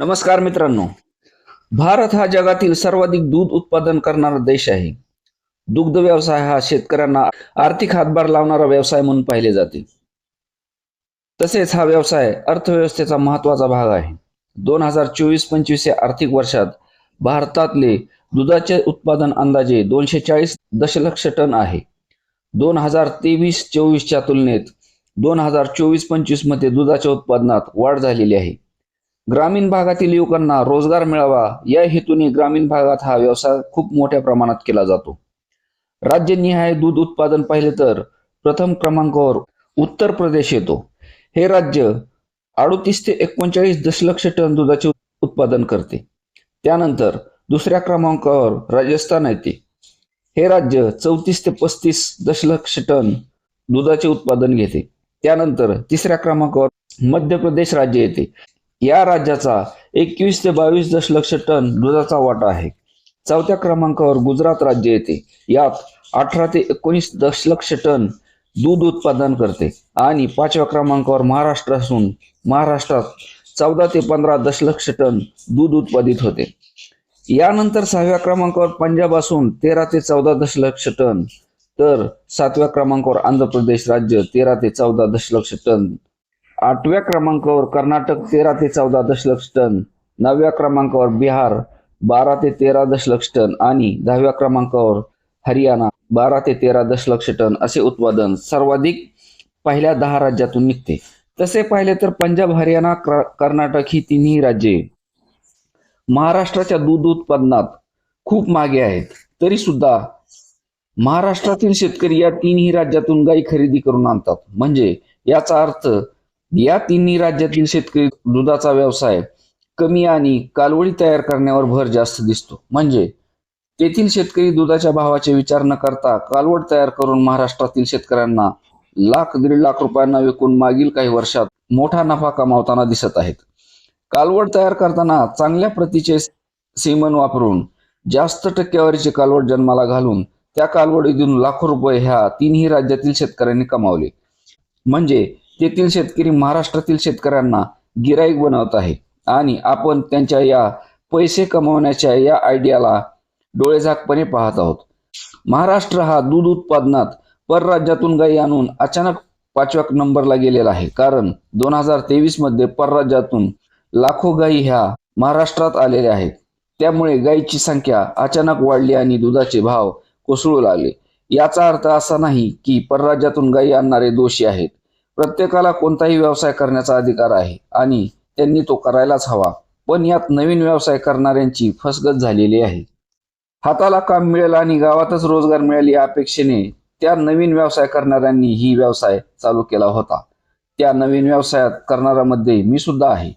नमस्कार मित्रांनो. भारत हा जगातील सर्वाधिक दूध उत्पादन करणारा देश आहे. दुग्ध व्यवसाय हा शेतकऱ्यांना आर्थिक हातभार लावणारा व्यवसाय म्हणून पाहिले जाते. तसेच हा व्यवसाय अर्थव्यवस्थेचा महत्त्वाचा भाग आहे. दोन हजार चोवीस पंचवीस या आर्थिक वर्षात भारतातले दुधाचे उत्पादन अंदाजे दोनशे चाळीस दशलक्ष टन आहे. दोन हजार तेवीस चोवीसच्या तुलनेत दोन हजार चोवीस पंचवीसमध्ये दुधाच्या उत्पादनात वाढ झालेली आहे. ग्रामीण भागातील युवकांना रोजगार मिळावा या हेतूने ग्रामीण भागात हा व्यवसाय खूप मोठ्या प्रमाणात केला जातो. राज्यनिहाय दूध उत्पादन पाहिले तर प्रथम क्रमांकावर उत्तर प्रदेश येतो. हे राज्य अडोतीस ते एकोणचाळीस दशलक्ष टन दुधाचे उत्पादन करते. त्यानंतर दुसऱ्या क्रमांकावर राजस्थान येते. हे राज्य चौतीस ते पस्तीस दशलक्ष टन दुधाचे उत्पादन घेते. त्यानंतर तिसऱ्या क्रमांकावर मध्य प्रदेश राज्य येते. या राज्याचा एकवीस ते बावीस दशलक्ष टन दुधाचा वाटा आहे. चौथ्या क्रमांकावर गुजरात राज्य येते. यात अठरा ते एकोणीस दशलक्ष टन दूध उत्पादन करते. आणि पाचव्या क्रमांकावर महाराष्ट्र असून महाराष्ट्रात चौदा ते पंधरा दशलक्ष टन दूध उत्पादित होते. यानंतर सहाव्या क्रमांकावर पंजाब असून तेरा ते चौदा दशलक्ष टन तर सातव्या क्रमांकावर आंध्र प्रदेश राज्य तेरा ते चौदा दशलक्ष टन आठव्या क्रमांकावर कर्नाटक तेरा ते चौदा दशलक्ष टन नवव्या क्रमांकावर बिहार बारा ते तेरा दशलक्ष टन आणि दहाव्या क्रमांकावर हरियाणा बारा ते तेरा दशलक्ष टन असे उत्पादन सर्वाधिक पहिल्या दहा राज्यातून निघते. तसे पाहिले तर पंजाब हरियाणा कर्नाटक ही तिन्ही राज्ये महाराष्ट्राच्या दूध उत्पादनात खूप मागे आहेत. तरी सुद्धा महाराष्ट्रातील शेतकरी या तीनही राज्यातून गाई खरेदी करून आणतात. म्हणजे याचा अर्थ या तिन्ही राज्यातील शेतकरी दुधाचा व्यवसाय कमी आणि कालवडी तयार करण्यावर भर जास्त दिसतो. म्हणजे तेथील शेतकरी दुधाच्या भावाचे विचार न करता कालवड तयार करून महाराष्ट्रातील शेतकऱ्यांना लाख दीड लाख रुपयांना विकून मागील काही वर्षात मोठा नफा कमावताना दिसत आहेत. कालवड तयार करताना चांगल्या प्रतीचे सीमन वापरून जास्त टक्केवारीचे कालवड जन्माला घालून त्या कालवडीतून लाखो रुपये ह्या तिन्ही राज्यातील शेतकऱ्यांनी कमावले. म्हणजे तेथील शेतकरी महाराष्ट्रातील शेतकऱ्यांना गिराईक बनवत आहे. आणि आपण त्यांच्या या पैसे कमवण्याच्या या आयडियाला डोळेझाकपणे पाहत आहोत. महाराष्ट्र हा दूध उत्पादनात परराज्यातून गायी आणून अचानक पाचव्या नंबरला गेलेला आहे. कारण दोन हजार तेवीसमध्ये परराज्यातून लाखो गायी ह्या महाराष्ट्रात आलेल्या आहेत. त्यामुळे गायीची संख्या अचानक वाढली आणि दुधाचे भाव कोसळू लागले. याचा अर्थ असा नाही की परराज्यातून गायी आणणारे दोषी आहेत. प्रत्येकाला कोणताही व्यवसाय करण्याचा अधिकार आहे आणि त्यांनी तो करायलाच हवा. पण यात नवीन व्यवसाय करणाऱ्यांची फसगत झालेली आहे. हाताला काम मिळेल आणि गावातच रोजगार मिळेल या अपेक्षेने त्या नवीन व्यवसाय करणाऱ्यांनी ही व्यवसाय चालू केला होता. त्या नवीन व्यवसायात करणाऱ्यामध्ये मी सुद्धा आहे.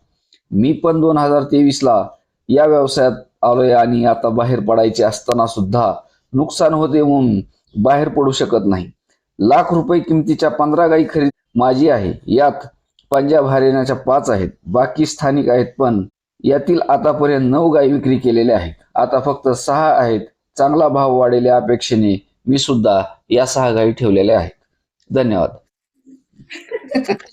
मी पण दोन हजार तेवीसला या व्यवसायात आलोय आणि आता बाहेर पडायचे असताना सुद्धा नुकसान होते म्हणून बाहेर पडू शकत नाही. लाख रुपये किमतीच्या पंधरा गाई खरेदी माझी आहे. यात पंजाब हरियाणाच्या पाच आहेत. बाकी स्थानिक आहेत पण यातील आतापर्यंत नऊ गाई विक्री केलेल्या आहेत. आता फक्त सहा आहेत. चांगला भाव वाढेल्या अपेक्षेने मी सुद्धा या सहा गाई ठेवलेल्या आहेत. धन्यवाद.